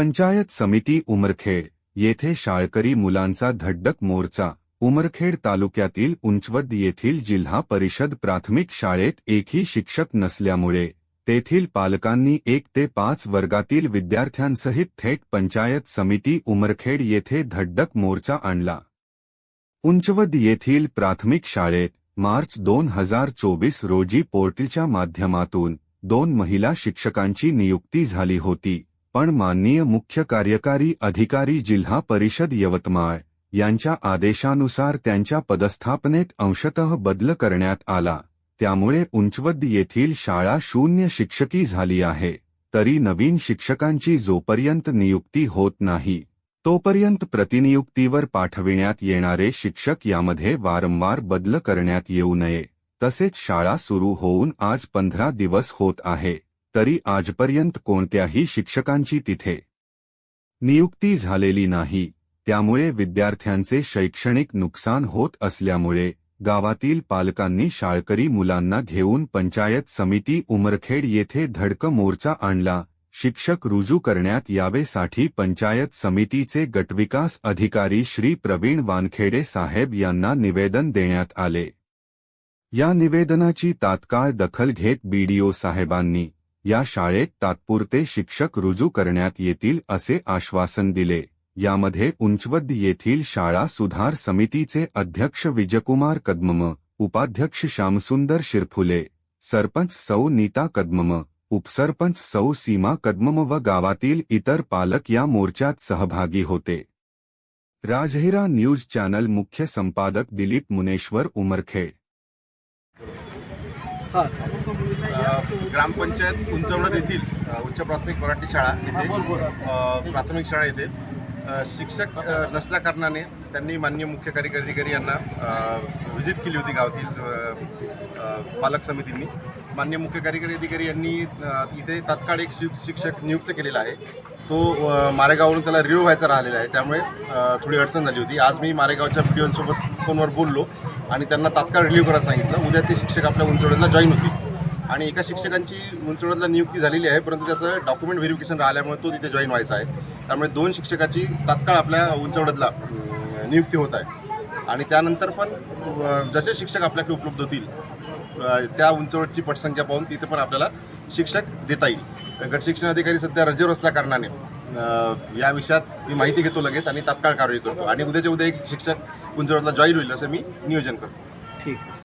पंचायत समिती उमरखेड येथे शाळकरी मुलांचा धड्डक मोर्चा उमरखेड तालुक्यातील उंचवद येथील जिल्हा परिषद प्राथमिक शाळेत एकही शिक्षक नसल्यामुळे तेथील पालकांनी एक ते पाच वर्गातील विद्यार्थ्यांसहित थेट पंचायत समिती उमरखेड येथे धड्डक मोर्चा आणला. उंचवद येथील प्राथमिक शाळेत मार्च दोन हजार चोवीस रोजी पोर्टलच्या माध्यमातून दोन महिला शिक्षकांची नियुक्ती झाली होती. पण माननीय मुख्य कार्यकारी अधिकारी जिल्हा परिषद यवतमाळ यांच्या आदेशानुसार त्यांच्या पदस्थापनेत अंशतः बदल करण्यात आला. त्यामुळे उंचवद येथील शाळा शून्य शिक्षकी झाली आहे. तरी नवीन शिक्षकांची जोपर्यंत नियुक्ती होत नाही तोपर्यंत प्रतिनियुक्तीवर पाठविण्यात येणारे शिक्षक यामध्ये वारंवार बदल करण्यात येऊ नये. तसेच शाळा सुरू होऊन आज पंधरा दिवस होत आहे. तरी आजपर्यंत कोणत्याही शिक्षकांची तिथे नियुक्ती झालेली नाही. त्यामुळे विद्यार्थ्यांचे शैक्षणिक नुकसान होत असल्यामुळे गावातील पालकांनी शाळकरी मुलांना घेऊन पंचायत समिती उमरखेड येथे धडक मोर्चा आणला. शिक्षक रुजू करण्यात यावेसाठी पंचायत समितीचे गटविकास अधिकारी श्री प्रवीण वानखेडे साहेब यांना निवेदन देण्यात आले. या निवेदनाची तात्काळ दखल घेत बीडीओ साहेबांनी या शाळेत तात्पुरते शिक्षक रुजू करण्यात येतील असे आश्वासन दिले. यामध्ये उंचवद येथील शाळा सुधार समितीचे अध्यक्ष विजयकुमार कदमम उपाध्यक्ष श्यामसुंदर शिरफुले सरपंच सौ नीता कदमम उपसरपंच सौ सीमा कदमम व गावातील इतर पालक या मोर्चात सहभागी होते. राजहिरा न्यूज चॅनल मुख्य संपादक दिलीप मुनेश्वर उमरखे. हा ग्रामपंचायत उंचवडत येथील उच्च प्राथमिक मराठी शाळा येथे प्राथमिक शाळा येथे शिक्षक नसल्याकारणाने त्यांनी मान्य मुख्य कार्यकारी अधिकारी यांना व्हिजिट केली होती गावातील पालक समितींनी. मान्य मुख्य कार्यकारी अधिकारी यांनी इथे तात्काळ एक शिक्षक नियुक्त केलेला आहे. तो मारेगाववरून त्याला रिव्ह्यू व्हायचा राहिलेला आहे. त्यामुळे थोडी अडचण झाली होती. आज मी मारेगावच्या पीओनसोबत फोनवर बोललो आणि त्यांना तात्काळ रिलीव्ह करायला सांगितलं. उद्या ते शिक्षक आपल्या उंचवड्याला जॉईन होतील. आणि एका शिक्षकांची उंचवड्याला नियुक्ती झालेली आहे परंतु त्याचं डॉक्युमेंट व्हेरिफिकेशन राहिल्यामुळे तो तिथे जॉईन व्हायचा आहे. त्यामुळे दोन शिक्षकाची तात्काळ आपल्या उंचवड्यातला नियुक्ती होत आहे. आणि त्यानंतर पण जसे शिक्षक आपल्याकडे उपलब्ध होतील त्या उंचवडची पटसंख्या पाहून तिथे पण आपल्याला शिक्षक देता येईल. गटशिक्षण अधिकारी सध्या रजेवर असल्या कारणाने या विषयात मी माहिती घेतो लगेच आणि तात्काळ कारवाई करतो. आणि उद्याच्या उद्या एक शिक्षक उंचवडला जॉईन होईल असं मी नियोजन करतो. ठीक